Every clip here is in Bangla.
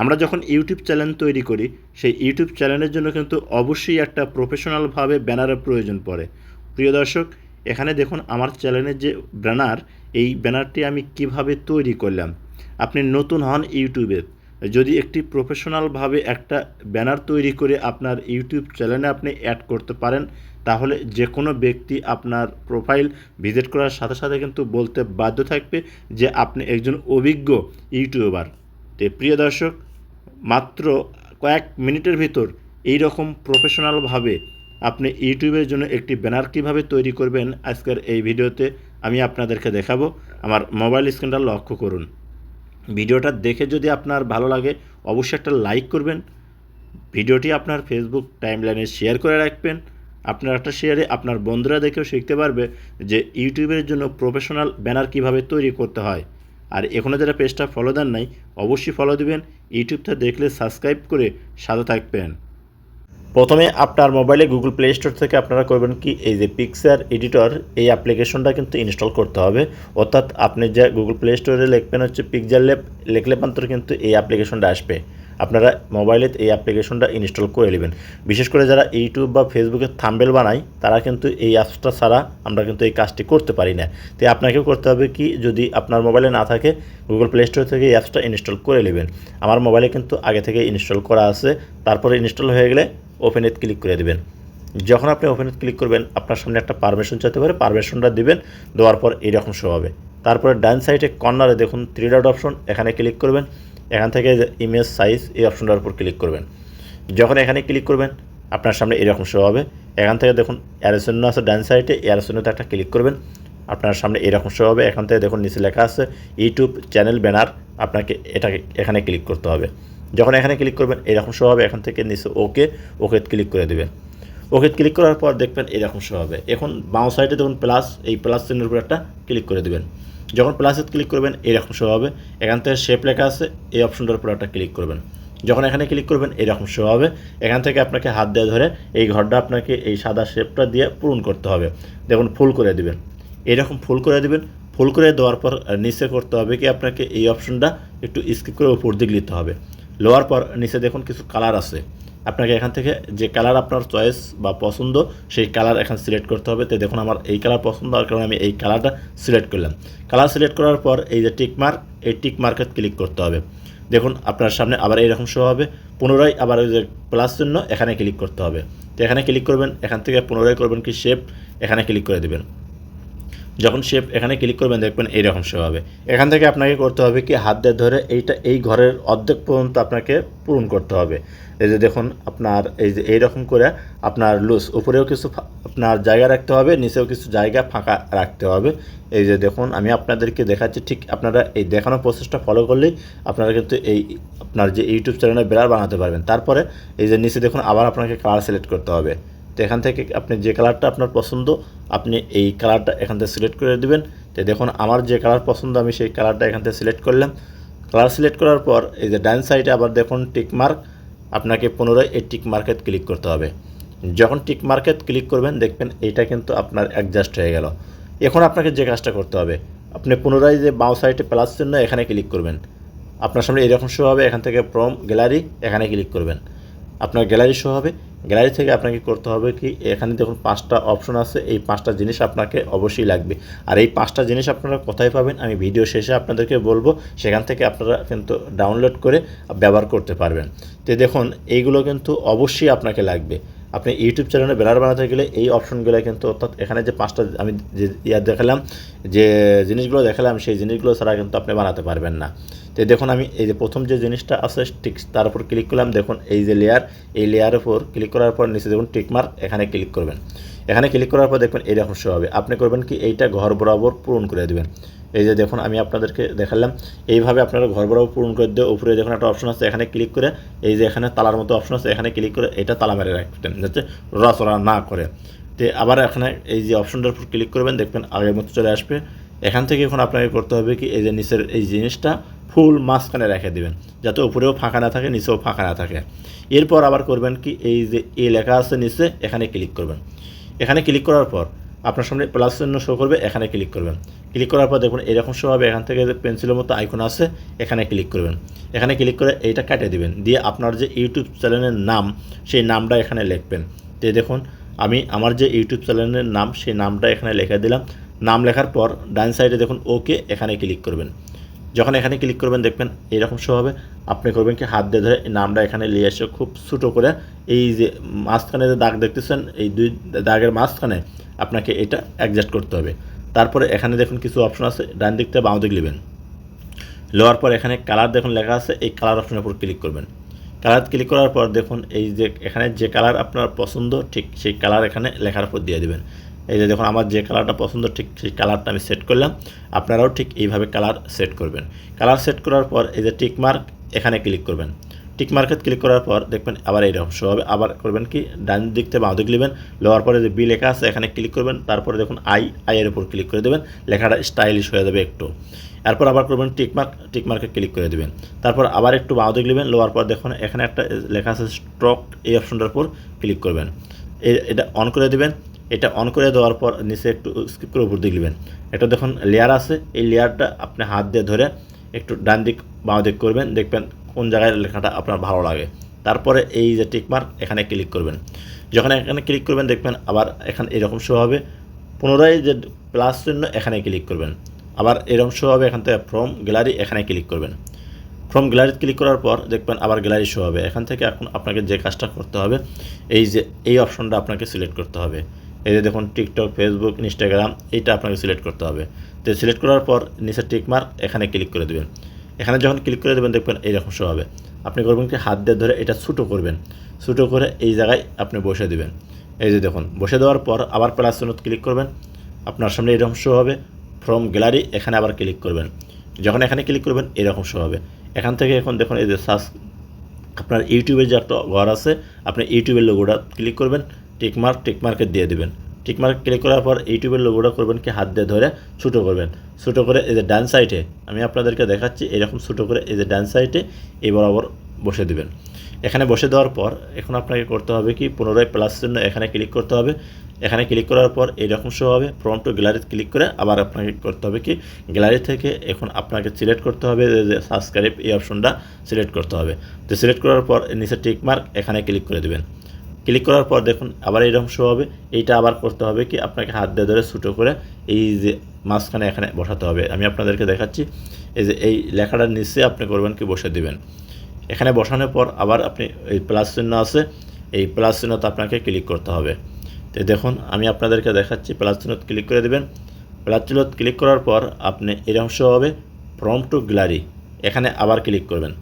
আমরা যখন ইউটিউব চ্যানেল তৈরি করি, সেই ইউটিউব চ্যানেলের জন্য কিন্তু অবশ্যই একটা প্রফেশনালভাবে ব্যানারের প্রয়োজন পড়ে। প্রিয় দর্শক, এখানে দেখুন আমার চ্যানেলের যে ব্যানার, এই ব্যানারটি আমি কীভাবে তৈরি করলাম। আপনি নতুন হন ইউটিউবে। যদি একটি প্রফেশনালভাবে একটা ব্যানার তৈরি করে আপনার ইউটিউব চ্যানেলে আপনি অ্যাড করতে পারেন, তাহলে যে কোনো ব্যক্তি আপনার প্রোফাইল ভিজিট করার সাথে সাথে কিন্তু বলতে বাধ্য থাকবে যে আপনি একজন অভিজ্ঞ ইউটিউবার। তো প্রিয় দর্শক মাত্র কয়েক মিনিটের ভিতর এই রকম প্রফেশনালভাবে আপনি ইউটিউবের জন্য একটি ব্যানার কীভাবে তৈরি করবেন আজকের এই ভিডিওতে আমি আপনাদেরকে দেখাবো। আমার মোবাইল স্ক্রিনটা লক্ষ্য করুন। ভিডিওটা দেখে যদি আপনার ভালো লাগে, অবশ্যই একটা লাইক করবেন। ভিডিওটি আপনার ফেসবুক টাইমলাইনে শেয়ার করে রাখবেন। আপনার একটা শেয়ারে আপনার বন্ধুরা দেখেও শিখতে পারবে যে ইউটিউবের জন্য প্রফেশনাল ব্যানার কীভাবে তৈরি করতে হয়। আর এখনও যারা পেজটা ফলো দেন নাই, অবশ্যই ফলো দিবেন। ইউটিউবটা দেখলে সাবস্ক্রাইব করে সাথে থাকবেন। প্রথমে আপনার মোবাইলে গুগল প্লে স্টোর থেকে আপনারা করবেন কি? এই যে পিকচার এডিটর এই অ্যাপ্লিকেশনটা কিন্তু ইনস্টল করতে হবে। অর্থাৎ আপনি যে গুগল প্লে স্টোরে লিখবেন হচ্ছে পিকচার ল্যাব লিখলে মাত্র কিন্তু এই অ্যাপ্লিকেশনটা আসবে। আপনারা মোবাইলে এই অ্যাপ্লিকেশনটা ইনস্টল করে নেবেন। বিশেষ করে যারা ইউটিউব বা ফেসবুকে থাম্বেল বানায়, তারা কিন্তু এই অ্যাপসটা ছাড়া আমরা কিন্তু এই কাজটি করতে পারি না। তো আপনাকেও করতে হবে কি, যদি আপনার মোবাইলে না থাকে গুগল প্লে স্টোর থেকে এই অ্যাপসটা ইনস্টল করে নেবেন। আমার মোবাইলে কিন্তু আগে থেকে ইনস্টল করা আছে। তারপরে ইনস্টল হয়ে গেলে ওপেনে ক্লিক করে দেবেন। যখন আপনি ওপেনেত ক্লিক করবেন, আপনার সামনে একটা পারমিশন চাইতে পারে পারমিশনটা দিবেন, দেওয়ার পর এইরকম শো হবে। তারপরে ডান সাইডে কর্নারে দেখুন থ্রি ডট অপশন এখানে ক্লিক করবেন, এখান থেকে ইমেজ সাইজ এই অপশনটার উপর ক্লিক করবেন। যখন এখানে ক্লিক করবেন, আপনার সামনে এরকম শো হবে। এখান থেকে দেখুন অ্যারোসন্য আছে ডান সাইডে অ্যারোসন্যতে একটা ক্লিক করবেন, আপনার সামনে এরকম শো হবে। এখান থেকে দেখুন নিচে লেখা আছে ইউটিউব চ্যানেল ব্যানার আপনাকে এটাকে এখানে ক্লিক করতে হবে। যখন এখানে ক্লিক করবেন, এরকম শো হবে। এখান থেকে নিচে ওকে ওকে ক্লিক করে দেবেন। ওকে ক্লিক করার পর দেখবেন এরকম শো হবে। এখন বাঁ সাইডে দেখুন প্লাস এই প্লাস চিহ্নের উপর একটা ক্লিক করে দেবেন। যখন প্লাসে ক্লিক করবেন এরকম শো হবে। এখান থেকে শেপ লেখা আছে, এই অপশনটার উপর একটা ক্লিক করবেন। যখন এখানে ক্লিক করবেন এরকম শো হবে। এখান থেকে আপনাকে হাত দিয়ে ধরে এই ঘরটা আপনাকে এই সাদা শেপটা দিয়ে পূরণ করতে হবে। দেখুন ফুল করে দিবেন। এরকম ফুল করে দিবেন। ফুল করে দেওয়ার পর নিচে করতে হবে কি আপনাকে এই অপশনটা একটু স্কিপ করে উপর দিকে নিতে হবে। লোয়ার পর নিচে দেখুন কিছু কালার আছে। আপনাকে এখান থেকে যে কালার আপনার চয়েস বা পছন্দ, সেই কালার এখানে সিলেক্ট করতে হবে। তো দেখুন আমার এই কালার পছন্দ হওয়ার কারণে আমি এই কালারটা সিলেক্ট করলাম। কালার সিলেক্ট করার পর এই যে টিক মার্ক এই টিক মার্কে ক্লিক করতে হবে। দেখুন আপনার সামনে আবার এইরকম শো হবে। পুনরায় আবার ওই যে প্লাস জন্য এখানে ক্লিক করতে হবে। তো এখানে ক্লিক করবেন, এখান থেকে পুনরায় করবেন কি শেপ এখানে ক্লিক করে দেবেন। যখন শেপ এখানে ক্লিক করবেন দেখবেন এইরকম শো হবে। এখান থেকে আপনাকে করতে হবে কি, হাত দিয়ে ধরে এইটা, এই ঘরের অর্ধেক পর্যন্ত আপনাকে পূরণ করতে হবে। এই যে দেখুন, আপনার এই যে এইরকম করে আপনার লুজ উপরেও কিছু আপনার জায়গা রাখতে হবে, নিচেও কিছু জায়গা ফাঁকা রাখতে হবে। এই যে দেখুন, আমি আপনাদেরকে দেখাচ্ছি, ঠিক আপনারা এই দেখানোর প্রসেসটা ফলো করলেই আপনারা কিন্তু এই আপনার যে ইউটিউব চ্যানেলে বেড়ার বানাতে পারবেন। তারপরে এই যে নিচে দেখুন, আবার আপনাকে কালার সিলেক্ট করতে হবে। তো এখান থেকে আপনি যে কালারটা আপনার পছন্দ, আপনি এই কালারটা এখান থেকে সিলেক্ট করে দেবেন। তো দেখুন, আমার যে কালার পছন্দ, আমি সেই কালারটা এখান থেকে সিলেক্ট করলাম। কালার সিলেক্ট করার পর, এই যে ডান সাইডে আবার দেখুন টিক মার্ক আপনাকে পুনরায় এই টিক মার্কেট ক্লিক করতে হবে। যখন টিক মার্কেট ক্লিক করবেন, দেখবেন এইটা কিন্তু আপনার অ্যাডজাস্ট হয়ে গেল। এখন আপনাকে যে কাজটা করতে হবে, আপনি পুনরায় যে বাঁ সাইডে প্লাস চিহ্ন, এখানে ক্লিক করবেন। আপনার সামনে এরকম শো হবে, এখান থেকে ফ্রম গ্যালারি এখানে ক্লিক করবেন। আপনার গ্যালারি শো হবে গ্যালারি থেকে আপনাকে করতে হবে কি, এখানে দেখুন পাঁচটা অপশন আছে, এই পাঁচটা জিনিস আপনাকে অবশ্যই লাগবে। আর এই পাঁচটা জিনিস আপনারা কোথায় পাবেন, আমি ভিডিও শেষে আপনাদেরকে বলব, সেখান থেকে আপনারা কিন্তু ডাউনলোড করে ব্যবহার করতে পারবেন। তো দেখুন, এইগুলো কিন্তু অবশ্যই আপনাকে লাগবে। আপনি ইউটিউব চ্যানেলে ব্যানার বানাতে গেলে এই অপশনগুলো কিন্তু, অর্থাৎ এখানে যে পাঁচটা, আমি যে, ইয়া দেখালাম, যে জিনিসগুলো দেখালাম, সেই জিনিসগুলো ছাড়া কিন্তু আপনি বানাতে পারবেন না। তো দেখুন আমি এই যে প্রথম যে জিনিসটা আছে, ঠিক তার উপর ক্লিক করলাম, দেখুন এই যে লেয়ার এই লেয়ারের উপর ক্লিক করার পর নিচে দেখুন টিকমার্ক এখানে ক্লিক করবেন। এখানে ক্লিক করার পর দেখবেন এইরকম শো হবে। আপনি করবেন কি, এইটা ঘর বরাবর পূরণ করে দেবেন। এই যে দেখুন আমি আপনাদেরকে দেখালাম, এইভাবে আপনারা ঘর বরাবর পূরণ করে দিয়ে উপরে দেখুন একটা অপশন আছে, এখানে ক্লিক করে, এই যে এখানে তালার মতো অপশন আছে, এখানে ক্লিক করে এটা তালা মেরে রাখতেন যাতে রচনা না করে। তো আবার এখানে এই যে অপশনটার উপর ক্লিক করবেন, দেখবেন আগের মতো চলে আসবে। এখান থেকে এখন আপনাকে করতে হবে কি, এই যে নিচের এই জিনিসটা ফুল মাঝখানে রেখে দিবেন, যাতে উপরেও ফাঁকা না থাকে, নিচেও ফাঁকা না থাকে। এরপর আবার করবেন কি, এই যে এ লেখা আছে নিচে, এখানে ক্লিক করবেন। এখানে ক্লিক করার পর আপনার সামনে প্লাস চিহ্ন শো করবে, এখানে ক্লিক করবেন। ক্লিক করার পর দেখুন, এরকম শো হবে, এখান থেকে যে পেন্সিলের মতো আইকন আছে, এখানে ক্লিক করবেন। এখানে ক্লিক করে এইটা কাটিয়ে দিবেন, দিয়ে আপনার যে ইউটিউব চ্যানেলের নাম, সেই নামটা এখানে লিখবেন। তো দেখুন, আমি আমার যে ইউটিউব চ্যানেলের নাম, সেই নামটা এখানে লিখে দিলাম। নাম লেখার পর ডান সাইডে দেখুন ওকে এখানে ক্লিক করবেন। যখন এখানে ক্লিক করবেন, দেখবেন এরকম শো হবে। আপনি করবেন কি, হাত দিয়ে ধরে নামটা এখানে নিয়ে এসে খুব ছোটো করে এই যে মাঝখানে যে দাগ দেখতেছেন, এই দুই দাগের মাঝখানে আপনাকে এটা অ্যাডজাস্ট করতে হবে। তারপরে এখানে দেখুন কিছু অপশন আছে, ডান দিক থেকে বাম দিক নেবেন লোয়ার পর এখানে কালার দেখুন লেখা আছে, এই কালার অপশনের উপর ক্লিক করবেন। কালার ক্লিক করার পর দেখুন এই যে এখানে যে কালার আপনার পছন্দ, ঠিক সেই কালার এখানে লেখার উপর দিয়ে দিবেন। এই যে দেখুন, আমার যে কালারটা পছন্দ, ঠিক সেই কালারটা আমি সেট করলাম। আপনারাও ঠিক এইভাবে কালার সেট করবেন। কালার সেট করার পর এই যে টিক মার্ক এখানে ক্লিক করবেন। টিক মার্কে ক্লিক করার পর দেখবেন আবার এইরকম শো হবে। আবার করবেন কি, ডান দিক থেকে বাঁ দিক নেবেন। লোয়ার পরে যে বি লেখা আছে, এখানে ক্লিক করবেন। তারপরে দেখুন আই আইয়ের উপর ক্লিক করে দেবেন। লেখাটা স্টাইলিশ হয়ে যাবে একটু। এরপর আবার করবেন টিক মার্ক টিক মার্কে ক্লিক করে দেবেন। তারপর আবার একটু বাঁ দিক নেবেন। লোয়ার পর দেখুন, এখানে একটা লেখা আছে স্ট্রক এই অপশনটার উপর ক্লিক করবেন। এটা অন করে দেবেন। এটা অন করে দেওয়ার পর নিচে একটু স্কিপ করে উপর দিক নেবেন। এটা দেখুন লেয়ার আছে, এই লেয়ারটা আপনি হাত দিয়ে ধরে একটু ডান দিক, বাঁ দিক করবেন, দেখবেন কোন জায়গায় লেখাটা আপনার ভালো লাগে। তারপরে এই যে টিকমার্ক এখানে ক্লিক করবেন। যখন এখানে ক্লিক করবেন, দেখবেন আবার এখানে এরকম শো হবে। পুনরায় যে প্লাস চিহ্ন, এখানে ক্লিক করবেন। আবার এরকম শো হবে এখান থেকে ফ্রম গ্যালারি এখানে ক্লিক করবেন। ফ্রম গ্যালারি ক্লিক করার পর দেখবেন আবার গ্যালারি শো হবে। এখান থেকে এখন আপনাকে যে কাজটা করতে হবে, এই যে, এই অপশনটা আপনাকে সিলেক্ট করতে হবে। এই যে দেখুন টিকটক ফেসবুক ইনস্টাগ্রাম এইটা আপনাকে সিলেক্ট করতে হবে। তো সিলেক্ট করার পর নিচে টিক মার্ক এখানে ক্লিক করে দেবেন। এখানে যখন ক্লিক করে দেবেন, দেখবেন এইরকম শো হবে। আপনি করবেন কি, হাত দিয়ে ধরে এটা ছোটো করবেন। ছোটো করে এই জায়গায় আপনি বসে দেবেন। এই যে দেখুন, বসে দেওয়ার পর আবার প্লাস চিহ্নত ক্লিক করবেন। আপনার সামনে এরকম শো হবে। ফ্রম গ্যালারি এখানে আবার ক্লিক করবেন। যখন এখানে ক্লিক করবেন, এরকম শো হবে। এখান থেকে এখন দেখুন, এই যে সার্চ আপনার ইউটিউবের যে একটা ঘর আছে, আপনি ইউটিউবের লোগোটা ক্লিক করবেন। টিকমার্ক, টিকমার্কে দিয়ে দেবেন। টিকমার্ক ক্লিক করার পর ইউটিউবের লোগোটা করবেন কি, হাত দিয়ে ধরে ছোটো করবেন। ছোটো করে এই যে ডান সাইডে আমি আপনাদেরকে দেখাচ্ছি, এরকম ছোটো করে এই যে ডান সাইডে এই বরাবর বসে দেবেন। এখানে বসে দেওয়ার পর এখন আপনাকে করতে হবে কি, পুনরায় প্লাস চিহ্ন এখানে ক্লিক করতে হবে। এখানে ক্লিক করার পর এইরকম শো হবে ফ্রম টু গ্যালারি ক্লিক করে আবার আপনাকে করতে হবে কি গ্যালারি থেকে এখন আপনাকে সিলেক্ট করতে হবে যে সাবস্ক্রাইব এই অপশনটা সিলেক্ট করতে হবে। তো সিলেক্ট করার পর নিচে টিকমার্ক এখানে ক্লিক করে দেবেন। ক্লিক করার পর দেখুন আবার এইরকম শো হবে। এইটা আবার করতে হবে কি আপনাকে হাত দিয়ে ধরে ছোটো করে এই যে মাঝখানে এখানে বসাতে হবে। আমি আপনাদেরকে দেখাচ্ছি, এই যে এই লেখাটার নিচে আপনি করবেন কি বসে দিবেন। এখানে বসানোর পর আবার আপনি এই প্লাস চিহ্ন আছে, এই প্লাস চিহ্নতে আপনাকে ক্লিক করতে হবে। তো দেখুন, আমি আপনাদেরকে দেখাচ্ছি প্লাস চিহ্নত ক্লিক করে দেবেন। প্লাস চিহ্নত ক্লিক করার পর আপনি এরকম শো হবে ফ্রম টু গ্যালারি এখানে আবার ক্লিক করবেন।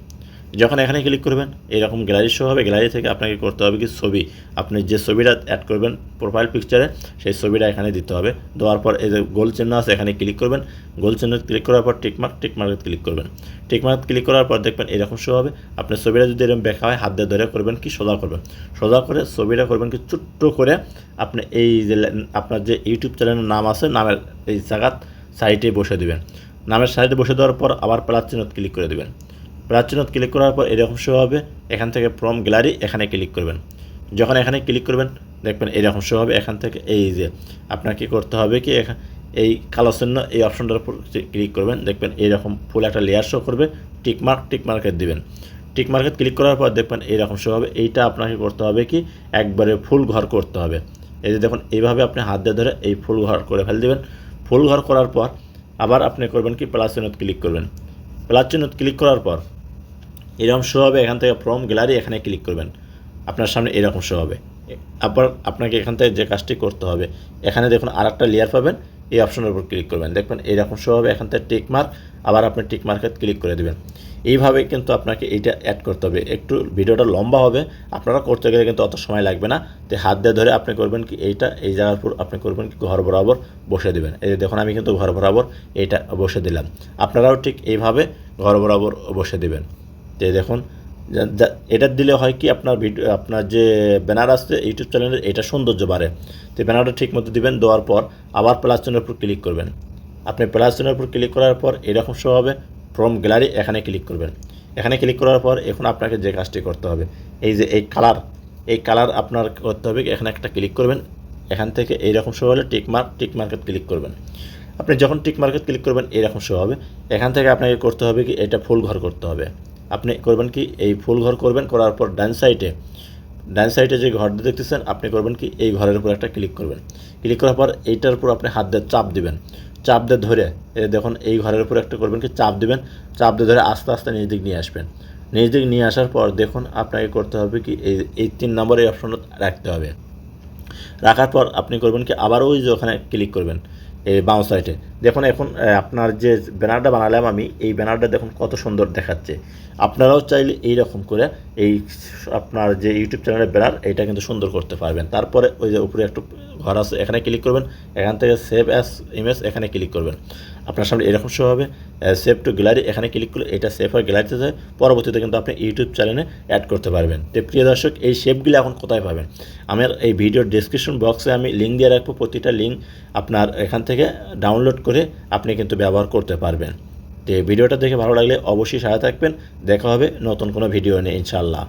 যখন এখানে ক্লিক করবেন, এরকম গ্যালারি শো হবে গ্যালারি থেকে আপনাকে করতে হবে কি ছবি। আপনি যে ছবিটা অ্যাড করবেন প্রোফাইল পিকচারে সেই ছবিটা এখানে দিতে হবে। দেওয়ার পর এই যে গোল চিহ্ন আছে, এখানে ক্লিক করবেন। গোল চিহ্ন ক্লিক করার পর টিকমার্ক টিকমার্কে ক্লিক করবেন। টিকমার্ক ক্লিক করার পর দেখবেন এরকম শো হবে। আপনার ছবিটা যদি এরকম দেখা হয়, হাত দিয়ে ধরে করবেন কি সোজা করবেন? সোজা করে ছবিটা করবেন কি ছোট্ট করে আপনি এই যে আপনার যে ইউটিউব চ্যানেলের নাম আছে, নামের এই জায়গাত সাইটে বসে দেবেন। নামের সাইডে বসে দেওয়ার পর আবার প্লাস চিহ্নত ক্লিক করে দেবেন। প্লাস চিহ্নত ক্লিক করার পর এরকম শো হবে। এখান থেকে ফ্রম গ্যালারি এখানে ক্লিক করবেন। যখন এখানে ক্লিক করবেন, দেখবেন এরকম শো হবে এখান থেকে। এই যে আপনার করতে হবে কি এই কালো চিহ্ন, এই অপশনটার উপর ক্লিক করবেন। দেখবেন এইরকম ফুল একটা লেয়ার শো করবে। টিক মার্ক টিক মার্কেট দিবেন। টিক মার্কেট ক্লিক করার পর দেখবেন এইরকম শো হবে। এইটা আপনাকে করতে হবে কি, একবারে ফুল ঘর করতে হবে। এই যে দেখুন, এইভাবে আপনি হাত দিয়ে ধরে এই ফুল ঘর করে ফেলে দেবেন। ফুল ঘর করার পর আবার আপনি করবেন কি প্লাস চিহ্নত ক্লিক করবেন। প্লাস চিহ্নত ক্লিক করার পর এরকম শো হবে, এখান থেকে ফ্রম গ্যালারি এখানে ক্লিক করবেন। আপনার সামনে এরকম শো হবে। আবার আপনাকে এখান থেকে যে কাজটি করতে হবে, এখানে দেখুন আর একটা লেয়ার পাবেন, এই অপশনের উপর ক্লিক করবেন। দেখবেন এরকম শো হবে, এখান থেকে টিক মার্ক আবার আপনি টিক মার্কে ক্লিক করে দেবেন। এইভাবে কিন্তু আপনাকে এইটা অ্যাড করতে হবে। একটু ভিডিওটা লম্বা হবে, আপনারা করতে গেলে কিন্তু অত সময় লাগবে না। তো হাত দিয়ে ধরে আপনি করবেন কি, এইটা, এই জায়গার উপর আপনি করবেন কি, ঘর বরাবর বসে দেবেন। এই দেখুন, আমি কিন্তু ঘর বরাবর এইটা বসে দিলাম। আপনারাও ঠিক এইভাবে ঘর বরাবর বসে দেবেন। তো দেখুন এটা দিলে হয় কি আপনার ভিডিও আপনার যে ব্যানার আসছে ইউটিউব চ্যানেলের এটা সৌন্দর্য বাড়ে। তো ব্যানারটা ঠিক মতো দিবেন, দেওয়ার পর আবার প্লাস চিহ্নের উপর ক্লিক করবেন। আপনি প্লাস চিহ্নের উপর ক্লিক করার পর এরকম শো হবে ফ্রম গ্যালারি এখানে ক্লিক করবেন। এখানে ক্লিক করার পর এখন আপনাকে যে কাজটি করতে হবে, এই যে এই কালার এই কালার আপনার করতে হবে এখানে একটা ক্লিক করবেন। এখান থেকে এইরকম শো হলে টিক মার্ক টিক মার্কেট ক্লিক করবেন। আপনি যখন টিক মার্কেট ক্লিক করবেন, এরকম শো হবে। এখান থেকে আপনাকে করতে হবে কি, এটা ফুল ঘর করতে হবে। আপনি করবেন কি, এই ফুল ঘর করবেন, করার পর ডান সাইডে ডান সাইডে যে ঘরটা দেখতেছেন, আপনি করবেন কি, এই ঘরের উপর একটা ক্লিক করবেন। ক্লিক করার পর এইটার উপর আপনি হাত দিয়ে চাপ দিবেন। চাপ দিয়ে ধরে দেখুন, এই ঘরের উপর একটা করবেন কি, চাপ দিবেন, চাপ দিয়ে ধরে আস্তে আস্তে নিজ দিক নিয়ে আসবেন। নিজ দিক নিয়ে আসার পর দেখুন, আপনাকে করতে হবে কি, এই এই তিন নম্বর এই অপশনটা রাখতে হবে। রাখার পর আপনি করবেন কি, আবার ওই যে ওখানে ক্লিক করবেন। এই বাম সাইডে দেখুন এখন আপনার যে ব্যানারটা বানালাম আমি, এই ব্যানারটা দেখুন কত সুন্দর দেখাচ্ছে। আপনারাও চাইলে এই রকম করে এই আপনার যে ইউটিউব চ্যানেলের ব্যানার এটা কিন্তু সুন্দর করতে পারবেন। তারপরে ওই যে উপরে একটু ঘর আছে, এখানে ক্লিক করবেন। এখান থেকে সেভ অ্যাস ইমেজ এখানে ক্লিক করবেন। আপনার সামনে এরকম শো হবে সেভ টু গ্যালারি এখানে ক্লিক করলে এটা সেভ হয় গ্যালারিতে যায়, পরবর্তীতে কিন্তু আপনি ইউটিউব চ্যানেলে অ্যাড করতে পারবেন। তো প্রিয় দর্শক, এই শেপগুলো এখন কোথায় পাবেন? আমার এই ভিডিওর ডেসক্রিপশন বক্সে আমি লিঙ্ক দিয়ে রাখব, প্রতিটা লিঙ্ক আপনার এখান থেকে ডাউনলোড করে আপনি কিন্তু ব্যবহার করতে পারবেন। তো এই ভিডিওটা দেখে ভালো লাগলে অবশ্যই সাথে থাকবেন, দেখা হবে নতুন কোনো ভিডিও নিয়ে, ইনশাআল্লাহ।